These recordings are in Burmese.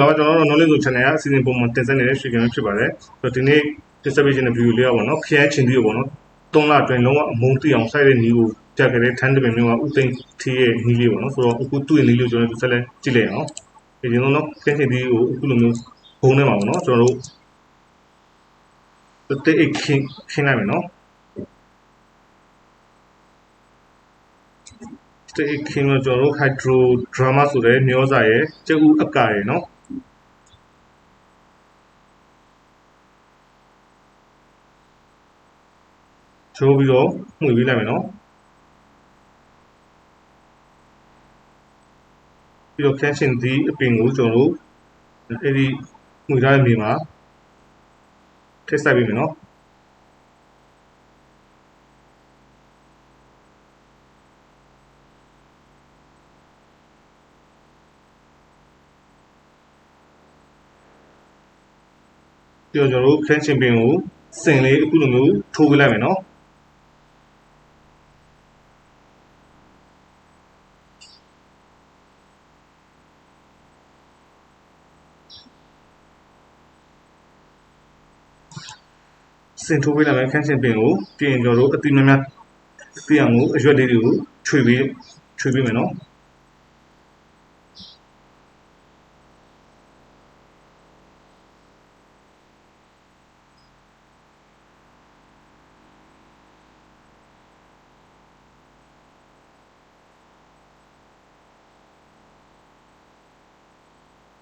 ဟုတ်လားကျွန်တော်တို့ knowledge channel ကအစီအစဉ်ပုံမှန်တင်ဆက်နေတဲ့ stream ဖြစ်ပါတယ်ဆိုတော့ဒီနေ့ distribution နဲ့ view လေးอ่ะပေါ့နော်ခရမ်းချင်းတီးကိုပေါ့နော်၃လအတွင်းလုံးဝအမုန်းတိအောင်စိုက်တဲ့နီးကိုတက်ကြတဲ့ထန်းတပင်မျိုးကဥသိမ်းထီးရဲ့နီးလေးပေါ့နော်ဆိုတော့အခုသူ့ရဲ့နီးလေးကိုကျွန်တော်တို့ဆက်လက်ကြည့်လိုက်အောင်ဒီကျွန်တော်တို့ခရမ်းချင်းတီးကိုအခုလိုမျိုးဘုံထဲမှာပေါ့နော်ကျွန်တော်တို့တိတ်အိတ်ခင်းခင်းလိုက်မယ်နော်တိတ်အိတ်ခင်းတော့ကျွန်တော်တို့ hydro drama ဆိုတဲ့မျောစာရဲ့ကျဥအကာရဲ့နော် ချိုးပြီးတော့မှုပေးလိုက်မယ်နော်ပြီးတော့ tension ဒီအပင်ကိုကျွန်တော်တို့အဲ့ဒီမှုထားတဲ့မြေမှာထည့်ဆက်ပေးမယ်နော်ပြီးတော့ကျွန်တော်တို့ tension ပင်ကိုစင်လေးအခုလိုမျိုးထိုးပေးလိုက်မယ်နော် င်ထိုးပေးလိုက်မယ်ခန်းချင်းပင်ကိုပြင်ကျွန်တော်တို့အတိမများပြအောင်ကိုအရွက်လေးတွေကိုခြွေပေးခြွေပေးမယ်နော်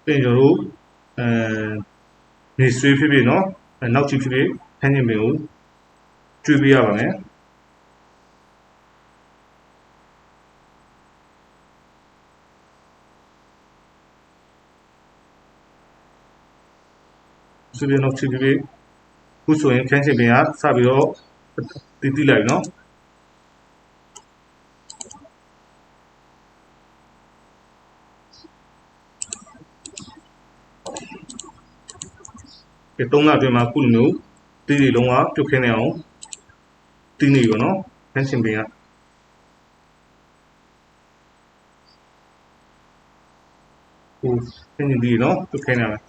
ပြင်ကျွန်တော်တို့အဲနေဆွေးဖြစ်ဖြစ်နော်နောက်ချီဖြစ်ဖြစ် ခန်းချင်းပင်ကိုကျွေးပေးရပါမယ်ဆွေးပြနောက်ချီဖြစ်ဖြစ်ခုဆိုရင်ခန်းချင်းပင်ကစပြီးတော့တည်တည်လိုက်နော်ဒီ၃လအတွင်းမှာခုလိုမျိုး တီးတွေလုံးဝပြုတ်ခင်းနေအောင်တီးနေရောနော်ဖန်ရှင်ပင်ကဟိုဖန်ရှင်ဒီနော်ပြုတ်ခင်းနေတယ်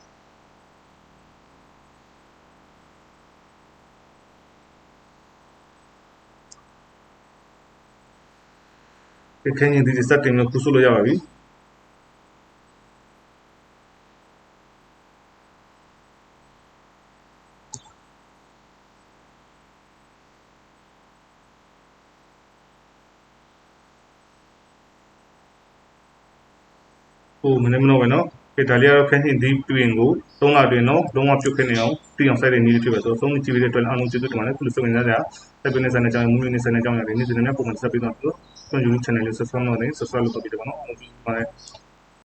ဒီခင်းရင်ဒီစက်တင်လို့ခုဆိုလို့ရပါပြီ ဟိုမနေ့မနောပဲနော်ဒီဒါလေးကတော့ခင်းရှင်ဒီတွင်ကို၃လအတွင်းနော်လုံးဝပြုတ်ခင်းနေအောင်တီးအောင်စိုက်တဲ့နည်းလေးဖြစ်ပဲဆိုတော့သုံးကြည့်ပြီးတဲ့အတွက်အားလုံးကျေးဇူးတင်ပါတယ်ခုလိုစိတ်ဝင်စားကြဆက်ပြီးနေစတဲ့ကြောင်းမူမီနေစတဲ့ကြောင်းရတယ်နေ့စဉ်နဲ့ပုံမှန်ဆက်ပြီးတော့ကျွန်တော် YouTube channel လေး subscribe လုပ်နေ subscribe လုပ်တော့ပြီးတော့နော်အားလုံးကျေးဇူးတင်ပါတယ်